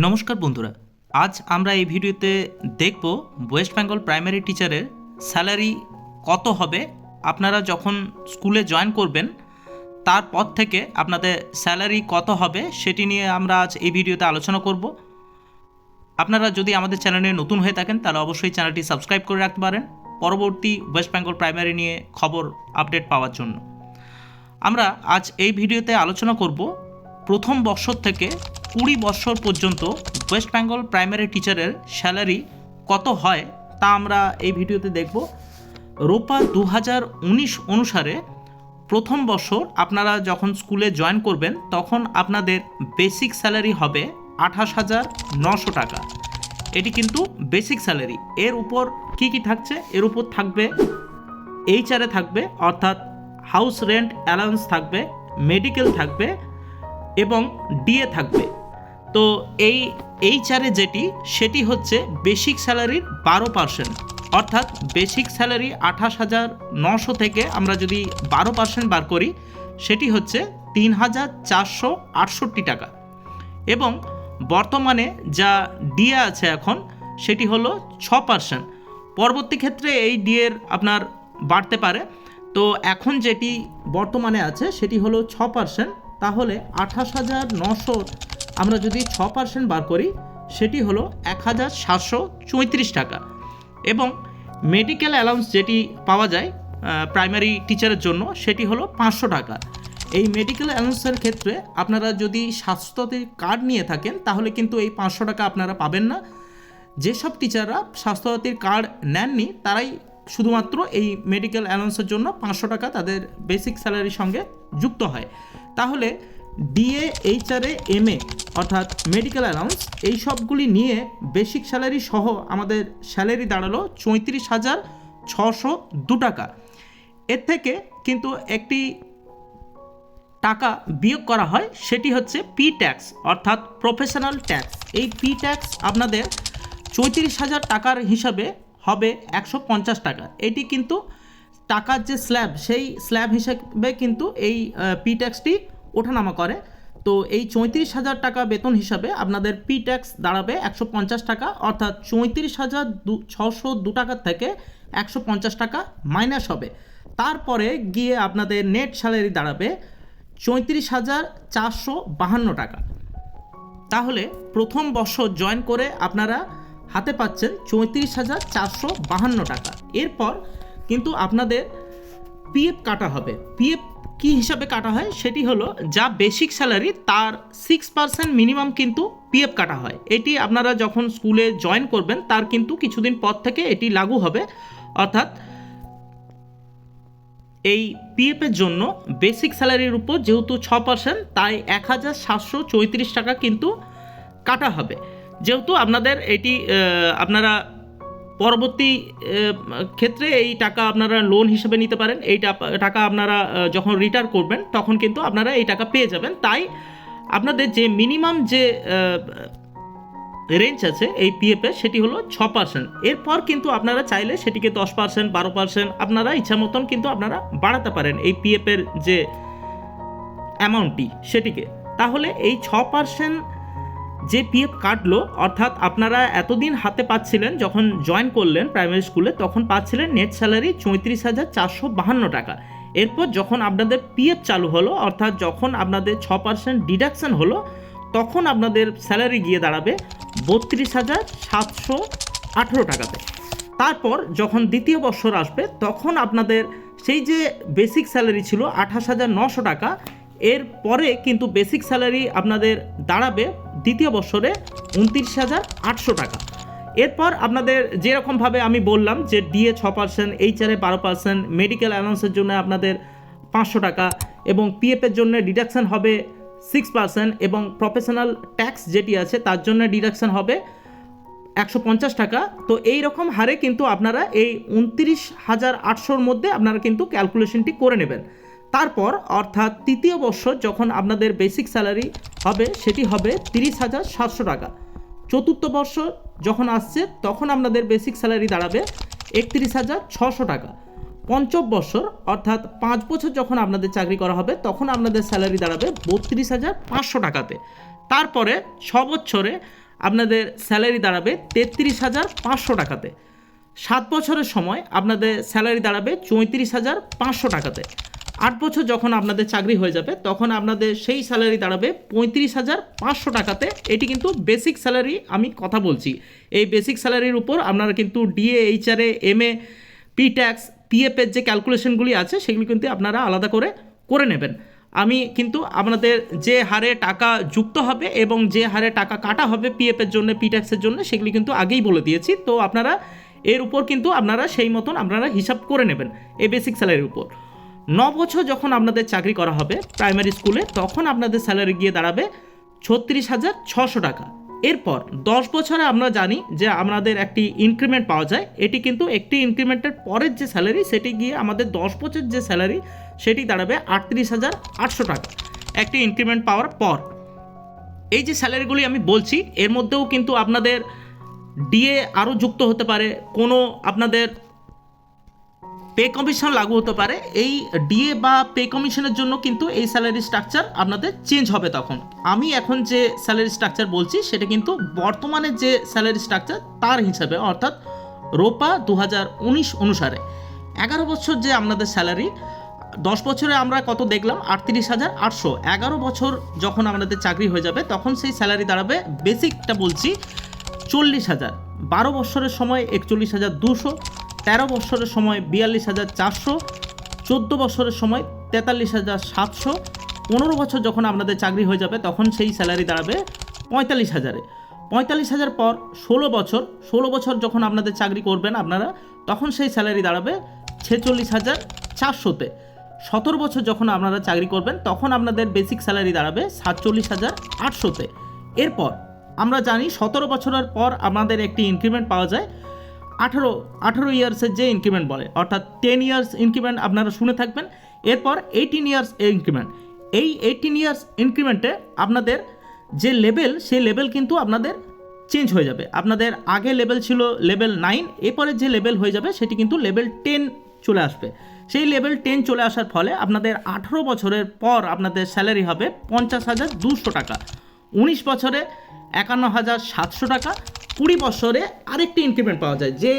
নমস্কার বন্ধুরা, আজ আমরা এই ভিডিওতে দেখব ওয়েস্ট বেঙ্গল প্রাইমারি টিচারের স্যালারি কত হবে। আপনারা যখন স্কুলে জয়েন করবেন তারপর থেকে আপনাদের স্যালারি কত হবে সেটি নিয়ে আমরা আজ এই ভিডিওতে আলোচনা করব। আপনারা যদি আমাদের চ্যানেলে নতুন হয়ে থাকেন, তাহলে অবশ্যই চ্যানেলটি সাবস্ক্রাইব করে রাখতে পারেন পরবর্তী ওয়েস্ট বেঙ্গল প্রাইমারি নিয়ে খবর আপডেট পাওয়ার জন্য। আমরা আজ এই ভিডিওতে আলোচনা করব প্রথম বর্ষর থেকে কুড়ি বছর পর্যন্ত ওয়েস্ট বেঙ্গল প্রাইমারি টিচারের স্যালারি কত হয় তা আমরা এই ভিডিওতে দেখব। রোপা দু হাজার উনিশ অনুসারে প্রথম বছর আপনারা যখন স্কুলে জয়েন করবেন, তখন আপনাদের বেসিক স্যালারি হবে আঠাশ হাজার নশো টাকা। এটি কিন্তু বেসিক স্যালারি এর উপর কি কি থাকছে? এর উপর থাকবে এইচআরে থাকবে, অর্থাৎ হাউস রেন্ট অ্যালাউন্স থাকবে মেডিকেল থাকবে এবং ডিএ থাকবে। তো এই এইচআরে যেটি, সেটি হচ্ছে বেসিক স্যালারির বারো পার্সেন্ট অর্থাৎ বেসিক স্যালারি আঠাশ হাজার নশো থেকে আমরা যদি বারো পার্সেন্ট বার করি, সেটি হচ্ছে তিন হাজার চারশো আটষট্টি টাকা। এবং বর্তমানে যা ডিএ আছে এখন, সেটি হলো ছ পার্সেন্ট পরবর্তী ক্ষেত্রে এই ডিএর আপনার বাড়তে পারে। তো এখন যেটি বর্তমানে আছে, সেটি হলো ছ পার্সেন্ট তাহলে আঠাশ হাজার নশো আমরা যদি ছ পার্সেন্ট বার করি, সেটি হলো এক হাজার সাতশো চৌত্রিশ টাকা। এবং মেডিকেল অ্যালাউন্স যেটি পাওয়া যায় প্রাইমারি টিচারের জন্য, সেটি হলো পাঁচশো টাকা। এই মেডিকেল অ্যালাউন্সের ক্ষেত্রে আপনারা যদি স্বাস্থ্যসাথী কার্ড নিয়ে থাকেন, তাহলে কিন্তু এই পাঁচশো টাকা আপনারা পাবেন না। যেসব টিচাররা স্বাস্থ্যসাথীর কার্ড নেননি, তারাই শুধুমাত্র এই মেডিকেল অ্যালাউন্সের জন্য পাঁচশো টাকা তাদের বেসিক স্যালারির সঙ্গে যুক্ত হয়। তাহলে ডিএ এইচআরএ এমএ অর্থাৎ মেডিকেল অ্যালাউন্স এই সবগুলি নিয়ে বেসিক স্যালারি সহ আমাদের স্যালারি দাঁড়াল চৌত্রিশ হাজার ছশো দু টাকা। এর থেকে কিন্তু একটি টাকা বিয়োগ করা হয়, সেটি হচ্ছে পি ট্যাক্স অর্থাৎ প্রফেশনাল ট্যাক্স এই পি ট্যাক্স আপনাদের চৌত্রিশ হাজার টাকার হিসাবে হবে একশো পঞ্চাশ টাকা। এটি কিন্তু টাকার যে স্ল্যাব, সেই স্ল্যাব হিসেবে কিন্তু এই পি ট্যাক্সটি ওঠানামা করে। তো এই চৌত্রিশ হাজার টাকা বেতন হিসাবে আপনাদের পি ট্যাক্স দাঁড়াবে একশো পঞ্চাশ টাকা, অর্থাৎ চৌত্রিশ হাজার দু, ছশো দু টাকার থেকে একশো পঞ্চাশ টাকা মাইনাস হবে। তারপরে গিয়ে আপনাদের নেট স্যালারি দাঁড়াবে চৌত্রিশ হাজার চারশো বাহান্ন টাকা। তাহলে প্রথম বছর জয়েন করে আপনারা হাতে পাচ্ছেন চৌত্রিশ হাজার চারশো বাহান্ন টাকা। এরপর কিন্তু আপনাদের পিএফ কাটা হবে। পিএফ কি হিসাবে কাটা হয়? সেটি হলো, যা বেসিক স্যালারি তার সিক্স পার্সেন্ট মিনিমাম কিন্তু পিএফ কাটা হয়। এটি আপনারা যখন স্কুলে জয়েন করবেন, তার কিন্তু কিছুদিন পর থেকে এটি লাগু হবে। অর্থাৎ, এই পিএফের জন্য বেসিক স্যালারির উপর যেহেতু ছ পার্সেন্ট তাই এক হাজার সাতশো চৌত্রিশ টাকা কিন্তু কাটা হবে। যেহেতু আপনাদের এটি আপনারা পরবর্তী ক্ষেত্রে এই টাকা আপনারা লোন হিসেবে নিতে পারেন। এই টাকা আপনারা যখন রিটার্ন করবেন, তখন কিন্তু আপনারা এই টাকা পেয়ে যাবেন। তাই আপনাদের যে মিনিমাম যে রেঞ্জ আছে এই পিএফে সেটি হলো ছ পার্সেন্ট এরপর কিন্তু আপনারা চাইলে সেটিকে দশ পার্সেন্ট বারো পার্সেন্ট আপনারা ইচ্ছা মতন কিন্তু আপনারা বাড়াতে পারেন এই পিএফের যে অ্যামাউন্টটি সেটিকে। তাহলে এই ছ পার্সেন্ট যে পিএফ কাটলো, অর্থাৎ আপনারা এতদিন হাতে পাচ্ছিলেন, যখন জয়েন করলেন প্রাইমারি স্কুলে তখন পাচ্ছিলেন নেট স্যালারি চৌত্রিশ হাজার চারশো বাহান্ন টাকা। এরপর যখন আপনাদের পিএফ চালু হলো, অর্থাৎ যখন আপনাদের ছ পার্সেন্ট ডিডাকশন হলো, তখন আপনাদের স্যালারি গিয়ে দাঁড়াবে বত্রিশ হাজার সাতশো আঠেরো টাকাতে। তারপর যখন দ্বিতীয় বছর আসবে, তখন আপনাদের সেই যে বেসিক স্যালারি ছিল আঠাশ হাজার নশো টাকা, এর পরে কিন্তু বেসিক স্যালারি আপনাদের দাঁড়াবে দ্বিতীয় বছরে উনত্রিশ হাজার আটশো টাকা। এরপর আপনাদের যেরকমভাবে আমি বললাম যে ডিএ ছ পার্সেন্ট এইচআরএ বারো পার্সেন্ট মেডিকেল অ্যালাউন্সের জন্য আপনাদের পাঁচশো টাকা এবং পিএফের জন্য ডিডাকশন হবে সিক্স পার্সেন্ট এবং প্রফেশনাল ট্যাক্স যেটি আছে তার জন্য ডিডাকশন হবে একশো পঞ্চাশ টাকা। তো এই রকম হারে কিন্তু আপনারা এই উনত্রিশ হাজার আটশোর মধ্যে আপনারা কিন্তু ক্যালকুলেশনটি করে নেবেন। তারপর, অর্থাৎ তৃতীয় বছর যখন আপনাদের বেসিক স্যালারি হবে, সেটি হবে তিরিশ হাজার সাতশো টাকা। চতুর্থ বর্ষ যখন আসছে, তখন আপনাদের বেসিক স্যালারি দাঁড়াবে একত্রিশ হাজার ছশো টাকা। পঞ্চম বছর অর্থাৎ পাঁচ বছর যখন আপনাদের চাকরি করা হবে, তখন আপনাদের স্যালারি দাঁড়াবে বত্রিশ হাজার পাঁচশো টাকাতে। তারপরে ছ বছরে আপনাদের স্যালারি দাঁড়াবে তেত্রিশ হাজার পাঁচশো টাকাতে। সাত বছরের সময় আপনাদের স্যালারি দাঁড়াবে চৌত্রিশ হাজার পাঁচশো টাকাতে। আট বছর যখন আপনাদের চাকরি হয়ে যাবে, তখন আপনাদের সেই স্যালারি দাঁড়াবে পঁয়ত্রিশ হাজার পাঁচশো টাকাতে। এটি কিন্তু বেসিক স্যালারি আমি কথা বলছি। এই বেসিক স্যালারির উপর আপনারা কিন্তু DA HRA M A P tax পিএফের যে ক্যালকুলেশনগুলি আছে, সেগুলি কিন্তু আপনারা আলাদা করে করে নেবেন। আমি কিন্তু আপনাদের যে হারে টাকা যুক্ত হবে এবং যে হারে টাকা কাটা হবে পিএফের জন্য পি ট্যাক্সের জন্য, সেগুলি কিন্তু আগেই বলে দিয়েছি। তো আপনারা এর উপর কিন্তু আপনারা সেই মতন আপনারা হিসাব করে নেবেন, এই বেসিক স্যালারির উপর। ন বছর যখন আপনাদের চাকরি করা হবে প্রাইমারি স্কুলে তখন আপনাদের স্যালারি গিয়ে দাঁড়াবে ছত্রিশ হাজার ছশো টাকা। এরপর দশ বছরে আমরা জানি যে আমাদের একটি ইনক্রিমেন্ট পাওয়া যায়। এটি কিন্তু একটি ইনক্রিমেন্টের পরের যে স্যালারি সেটি গিয়ে আমাদের দশ বছর যে স্যালারি সেটি দাঁড়াবে আটত্রিশ হাজার আটশো টাকা। একটি ইনক্রিমেন্ট পাওয়ার পর এই যে স্যালারিগুলি আমি বলছি, এর মধ্যেও কিন্তু আপনাদের ডিএ আরও যুক্ত হতে পারে। কোনো আপনাদের পে কমিশন লাগু হতে পারে। এই ডিএ বা পে কমিশনের জন্য কিন্তু এই স্যালারি স্ট্রাকচার আপনাদের চেঞ্জ হবে তখন। আমি এখন যে স্যালারি স্ট্রাকচার বলছি, সেটা কিন্তু বর্তমানে যে স্যালারি স্ট্রাকচার তার হিসাবে, অর্থাৎ রোপা দু হাজার উনিশ অনুসারে। এগারো বছর যে আপনাদের স্যালারি দশ বছরে আমরা কত দেখলাম? আটত্রিশ হাজার আটশো। এগারো বছর যখন আপনাদের চাকরি হয়ে যাবে, তখন সেই স্যালারি দাঁড়াবে বেসিকটা বলছি চল্লিশ হাজার। বারো বছরের সময় একচল্লিশ হাজার দুশো। তেরো বছরের সময় বিয়াল্লিশ হাজার চারশো, চোদ্দ বছরের সময় তেতাল্লিশ হাজার সাতশো, পনেরো বছর যখন আপনাদের চাকরি হয়ে যাবে তখন সেই স্যালারি দাঁড়াবে পঁয়তাল্লিশ হাজারে। পঁয়তাল্লিশ হাজার পর ষোলো বছর ষোলো বছর যখন আপনাদের চাকরি করবেন আপনারা, তখন সেই স্যালারি দাঁড়াবে ছেচল্লিশ হাজার চারশোতে। সতেরো বছর যখন আপনারা চাকরি করবেন, তখন আপনাদের বেসিক স্যালারি দাঁড়াবে সাতচল্লিশ হাজার আটশোতে। এরপর আমরা জানি সতেরো বছরের পর আমাদের একটি ইনক্রিমেন্ট পাওয়া যায় আঠারো আঠারো ইয়ার্সের যে ইনক্রিমেন্ট বলে, অর্থাৎ টেন ইয়ার্স ইনক্রিমেন্ট আপনারা শুনে থাকবেন, এরপর এইটিন ইয়ার্স ইনক্রিমেন্ট এই এইটিন ইয়ার্স ইনক্রিমেন্টে আপনাদের যে লেভেল সেই লেভেল কিন্তু আপনাদের চেঞ্জ হয়ে যাবে। আপনাদের আগে লেভেল ছিল লেভেল নাইন এরপরে যে লেভেল হয়ে যাবে, সেটি কিন্তু লেভেল টেন চলে আসবে। সেই লেভেল টেন চলে আসার ফলে আপনাদের আঠারো বছরের পর আপনাদের স্যালারি হবে পঞ্চাশ হাজার দুশো টাকা। উনিশ বছরে একান্ন হাজার সাতশো টাকা কুড়ি বছরে আরেকটি ইনক্রিমেন্ট পাওয়া যায়, যে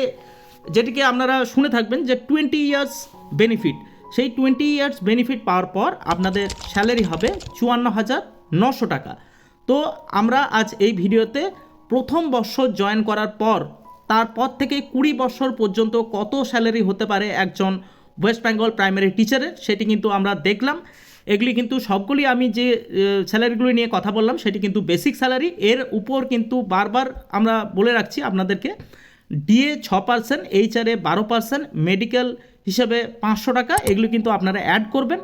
যেটিকে আপনারা শুনে থাকবেন যে টোয়েন্টি ইয়ার্স বেনিফিট সেই টোয়েন্টি ইয়ার্স বেনিফিট পাওয়ার পর আপনাদের স্যালারি হবে চুয়ান্ন হাজার নশো টাকা। তো আমরা আজ এই ভিডিওতে প্রথম বছর জয়েন করার পর, তারপর থেকে কুড়ি বছর পর্যন্ত কত স্যালারি হতে পারে একজন ওয়েস্ট বেঙ্গল প্রাইমারি টিচারের সেটি কিন্তু আমরা দেখলাম। এগুলি কিন্তু সবগুলি আমি যে স্যালারিগুলি নিয়ে কথা বললাম, সেটি কিন্তু বেসিক স্যালারি এর উপর কিন্তু বারবার আমরা বলে রাখছি আপনাদেরকে ডিএ ছ পার্সেন্ট এইচআরএ বারো পার্সেন্ট মেডিকেল হিসেবে পাঁচশো টাকা, এগুলি কিন্তু আপনারা অ্যাড করবেন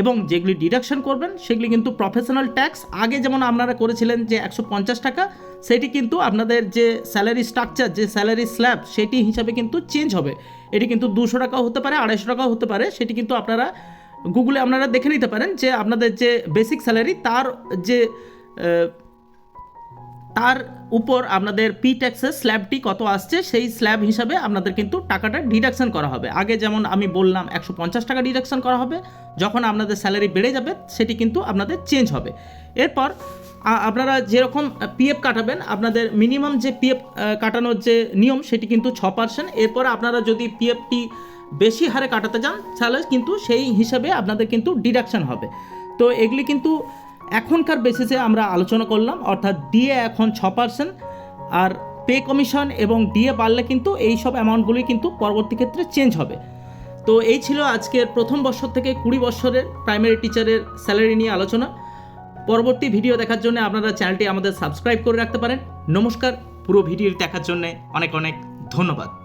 এবং যেগুলি ডিডাকশন করবেন, সেগুলি কিন্তু প্রফেশনাল ট্যাক্স আগে যেমন আপনারা করেছিলেন যে একশো পঞ্চাশ টাকা, সেটি কিন্তু আপনাদের যে স্যালারি স্ট্রাকচার যে স্যালারি স্ল্যাব সেটি হিসাবে কিন্তু চেঞ্জ হবে। এটি কিন্তু দুশো টাকাও হতে পারে, আড়াইশো টাকাও হতে পারে, সেটি কিন্তু আপনারা গুগলে আপনারা দেখে নিতে পারেন যে আপনাদের যে বেসিক স্যালারি তার যে তার উপর আপনাদের পি ট্যাক্সের স্ল্যাবটি কত আসছে, সেই স্ল্যাব হিসাবে আপনাদের কিন্তু টাকাটা ডিডাকশন করা হবে। আগে যেমন আমি বললাম একশো পঞ্চাশ টাকা ডিডাকশন করা হবে, যখন আপনাদের স্যালারি বেড়ে যাবে, সেটি কিন্তু আপনাদের চেঞ্জ হবে। এরপর আপনারা যেরকম পিএফ কাটাবেন, আপনাদের মিনিমাম যে পিএফ কাটানোর যে নিয়ম, সেটি কিন্তু ছ পার্সেন্ট এরপর আপনারা যদি পিএফটি বেশি হারে কাটাতে যান, তাহলে কিন্তু সেই হিসাবে আপনাদের কিন্তু ডিডাকশন হবে। তো এগুলি কিন্তু এখনকার বেসিসে আমরা আলোচনা করলাম, অর্থাৎ ডিএ এখন ছ পার্সেন্ট আর পে কমিশন এবং ডিএ বাড়লে কিন্তু এই সব অ্যামাউন্টগুলি কিন্তু পরবর্তী ক্ষেত্রে চেঞ্জ হবে। তো এই ছিল আজকের প্রথম বছর থেকে কুড়ি বছরের প্রাইমারি টিচারের স্যালারি নিয়ে আলোচনা। পরবর্তী ভিডিও দেখার জন্য আপনারা চ্যানেলটি আমাদের সাবস্ক্রাইব করে রাখতে পারেন। নমস্কার, পুরো ভিডিও দেখার জন্য অনেক অনেক ধন্যবাদ।